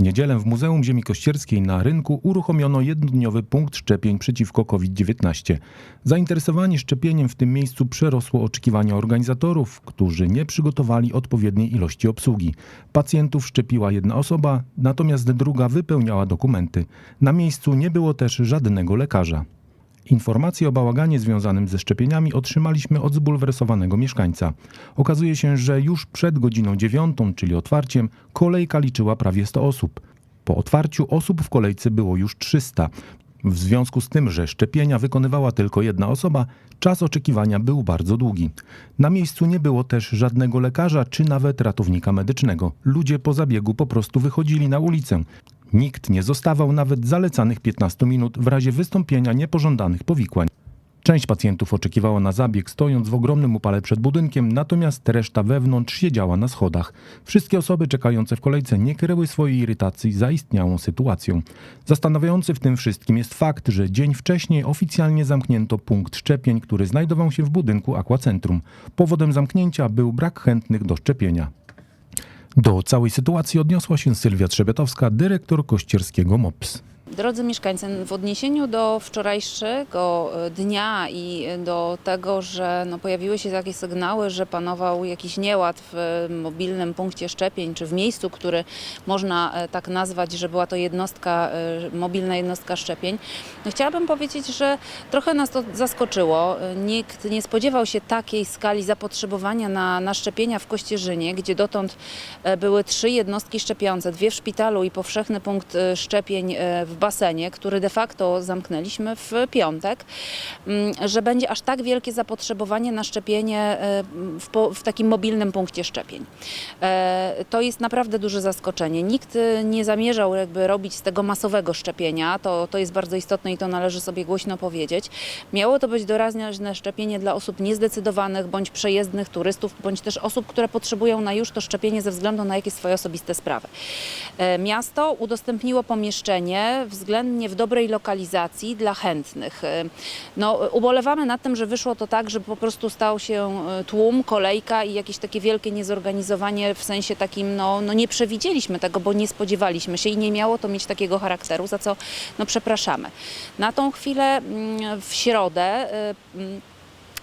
niedzielę w Muzeum Ziemi Kościerskiej na rynku uruchomiono jednodniowy punkt szczepień przeciwko COVID-19. Zainteresowanie szczepieniem w tym miejscu przerosło oczekiwania organizatorów, którzy nie przygotowali odpowiedniej ilości obsługi. Pacjentów szczepiła jedna osoba, natomiast druga wypełniała dokumenty. Na miejscu nie było też żadnego lekarza. Informacje o bałaganie związanym ze szczepieniami otrzymaliśmy od zbulwersowanego mieszkańca. Okazuje się, że już przed godziną dziewiątą, czyli otwarciem, kolejka liczyła prawie 100 osób. Po otwarciu osób w kolejce było już 300. W związku z tym, że szczepienia wykonywała tylko jedna osoba, czas oczekiwania był bardzo długi. Na miejscu nie było też żadnego lekarza czy nawet ratownika medycznego. Ludzie po zabiegu po prostu wychodzili na ulicę. Nikt nie zostawał nawet zalecanych 15 minut w razie wystąpienia niepożądanych powikłań. Część pacjentów oczekiwała na zabieg stojąc w ogromnym upale przed budynkiem, natomiast reszta wewnątrz siedziała na schodach. Wszystkie osoby czekające w kolejce nie kryły swojej irytacji zaistniałą sytuacją. Zastanawiający w tym wszystkim jest fakt, że dzień wcześniej oficjalnie zamknięto punkt szczepień, który znajdował się w budynku Aquacentrum. Powodem zamknięcia był brak chętnych do szczepienia. Do całej sytuacji odniosła się Sylwia Trzebiatowska, dyrektor kościerskiego MOPS. Drodzy mieszkańcy, w odniesieniu do wczorajszego e, dnia i do tego, że no pojawiły się takie sygnały, że panował jakiś nieład w e, mobilnym punkcie szczepień, czy w miejscu, który można e, tak nazwać, że była to jednostka, e, mobilna jednostka szczepień, no chciałabym powiedzieć, że trochę nas to zaskoczyło. E, Nikt nie spodziewał się takiej skali zapotrzebowania na, na szczepienia w Kościerzynie, gdzie dotąd e, były trzy jednostki szczepiące, dwie w szpitalu i powszechny punkt e, szczepień e, w basenie, który de facto zamknęliśmy w piątek, mm, że będzie aż tak wielkie zapotrzebowanie na szczepienie e, w, po- w takim mobilnym punkcie szczepień. E, To jest naprawdę duże zaskoczenie. Nikt nie zamierzał jakby robić z tego masowego szczepienia, to, to jest bardzo istotne i to należy sobie głośno powiedzieć. Miało to być doraźne szczepienie dla osób niezdecydowanych, bądź przejezdnych turystów, bądź też osób, które potrzebują na już to szczepienie ze względu na jakieś swoje osobiste sprawy. E, Miasto udostępniło pomieszczenie względnie w dobrej lokalizacji dla chętnych. E, No, ubolewamy nad tym, że wyszło to tak, że po prostu stał się e, tłum, kolejka i jakieś takie wielkie niezorganizowanie w sensie takim, no, no nie przewidzieliśmy tego, bo nie spodziewaliśmy się i nie miało to mieć takiego charakteru, za co no przepraszamy. Na tą chwilę mm, w środę e, mm,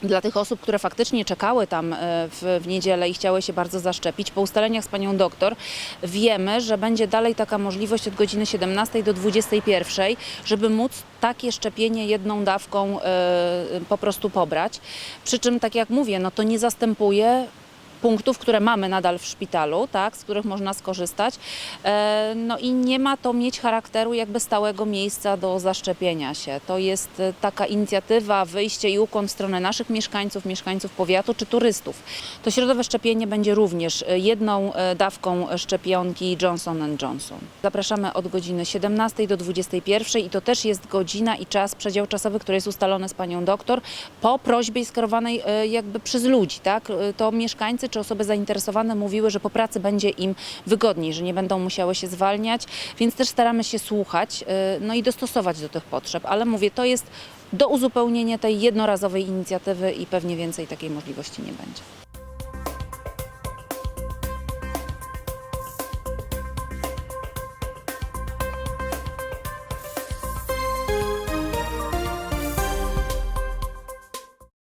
dla tych osób, które faktycznie czekały tam e, w, w niedzielę i chciały się bardzo zaszczepić, po ustaleniach z panią doktor wiemy, że będzie dalej taka możliwość od godziny 17 do 21, żeby móc takie szczepienie jedną dawką e, po prostu pobrać. Przy czym, tak jak mówię, no to nie zastępuje punktów, które mamy nadal w szpitalu, tak, z których można skorzystać. E, No i nie ma to mieć charakteru jakby stałego miejsca do zaszczepienia się. To jest e, taka inicjatywa, wyjście i ukłon w stronę naszych mieszkańców, mieszkańców powiatu czy turystów. To środowe szczepienie będzie również e, jedną dawką szczepionki Johnson Johnson. Zapraszamy od godziny 17 do 21 i to też jest godzina i czas, przedział czasowy, który jest ustalony z panią doktor po prośbie skierowanej jakby przez ludzi, tak? To mieszkańcy czy osoby zainteresowane mówiły, że po pracy będzie im wygodniej, że nie będą musiały się zwalniać, więc też staramy się słuchać, e, no i dostosować do tych potrzeb, ale mówię, to jest do uzupełnienia tej jednorazowej inicjatywy i pewnie więcej takiej możliwości nie będzie.